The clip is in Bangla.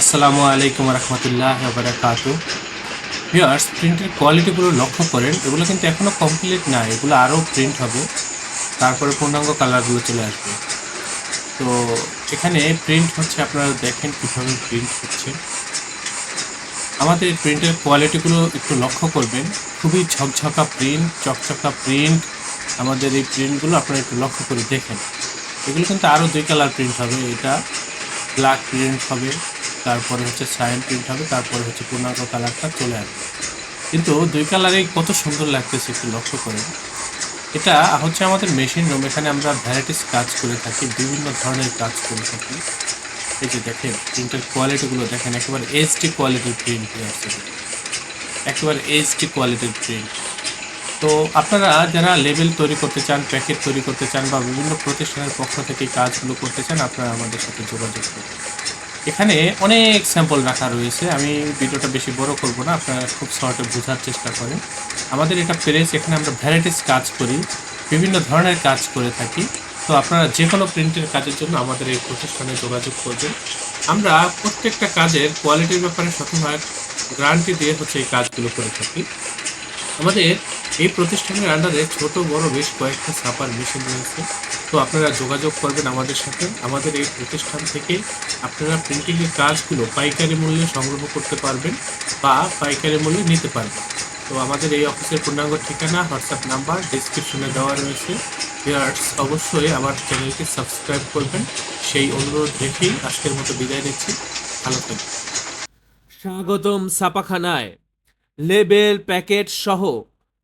আসসালামু আলাইকুম রহমতুল্লাহ বারাকাত ভিউয়ার্স, প্রিন্টের কোয়ালিটিগুলো লক্ষ্য করেন, এগুলো কিন্তু এখনও কমপ্লিট না, এগুলো আরও প্রিন্ট হবে, তারপরে পূর্ণাঙ্গ কালারগুলো চলে আসবে। তো এখানে প্রিন্ট হচ্ছে, আপনারা দেখেন কীভাবে প্রিন্ট হচ্ছে। আমাদের প্রিন্টের কোয়ালিটিগুলো একটু লক্ষ্য করবেন, খুবই ঝকঝকা প্রিন্ট, চকচকা প্রিন্ট, আমাদের এই প্রিন্টগুলো আপনারা একটু লক্ষ্য করে দেখেন। এগুলো কিন্তু আরও দুই কালার প্রিন্ট হবে, এটা ব্ল্যাক প্রিন্ট হবে তারপরে হচ্ছে সাইন প্রিন্ট হবে, তারপরে হচ্ছে পূর্ণাঙ্গ কালারটা চলে আসবে। কিন্তু দুই কালারেই কত সুন্দর লাগতেছে একটু লক্ষ্য করে এটা হচ্ছে আমাদের মেশিন রুম, এখানে আমরা ভ্যারাইটিস কাজ করে থাকি, বিভিন্ন ধরনের কাজ করে থাকি। এই যে দেখেন, প্রিন্টের কোয়ালিটিগুলো দেখেন, একেবারে এইচডি কোয়ালিটির প্রিন্ট হয়ে আসছে। একেবারে এইচডি কোয়ালিটির প্রিন্ট তো আপনারা যারা লেবেল তৈরি করতে চান, প্যাকেট তৈরি করতে চান বা বিভিন্ন প্রতিষ্ঠানের পক্ষ থেকে কাজগুলো করতে চান, আপনারা আমাদের সাথে যোগাযোগ করুন। এখানে অনেক স্যাম্পল রাখা রয়েছে। আমি ভিডিওটা বেশি বড় করব না, আপনারা খুব শর্টে বোঝার চেষ্টা করেন। আমাদের এটা প্রেস এখানে আমরা ভ্যারাইটিস কাজ করি, বিভিন্ন ধরনের কাজ করে থাকি। তো আপনারা যে কোনো প্রিন্টের কাজের জন্য আমাদের এই প্রতিষ্ঠানে যোগাযোগ করবেন। আমরা প্রত্যেকটা কাজের কোয়ালিটির ব্যাপারে সবসময় গ্যারান্টি দিয়ে হচ্ছে এই কাজগুলো করে থাকি। আমাদের এই প্রতিষ্ঠানের আন্ডারে ছোট, বড় বেশ কয়েকটা ছাপার মেশিন রয়েছে। তো আপনারা যোগাযোগ করবেন আমাদের সাথে। আমাদের এই প্রতিষ্ঠান থেকে আপনারা প্রিন্টিংয়ের কাজগুলো পাইকারি মূল্যে সংগ্রহ করতে পারবেন বা পাইকারি মূল্যে নিতে পারবেন। তো আমাদের এই অফিসের পূর্ণাঙ্গ ঠিকানা হোয়াটসঅ্যাপ নাম্বার ডিসক্রিপশনে দেওয়া রয়েছে। ভিউয়ার্স অবশ্যই আমার চ্যানেলটি সাবস্ক্রাইব করবেন। সেই অনুরোধ রেখেই আজকের মতো বিদায় নিচ্ছি। ভালো থাকবেন। স্বাগতম ছাপাখানায়। লেবেল প্যাকেট সহ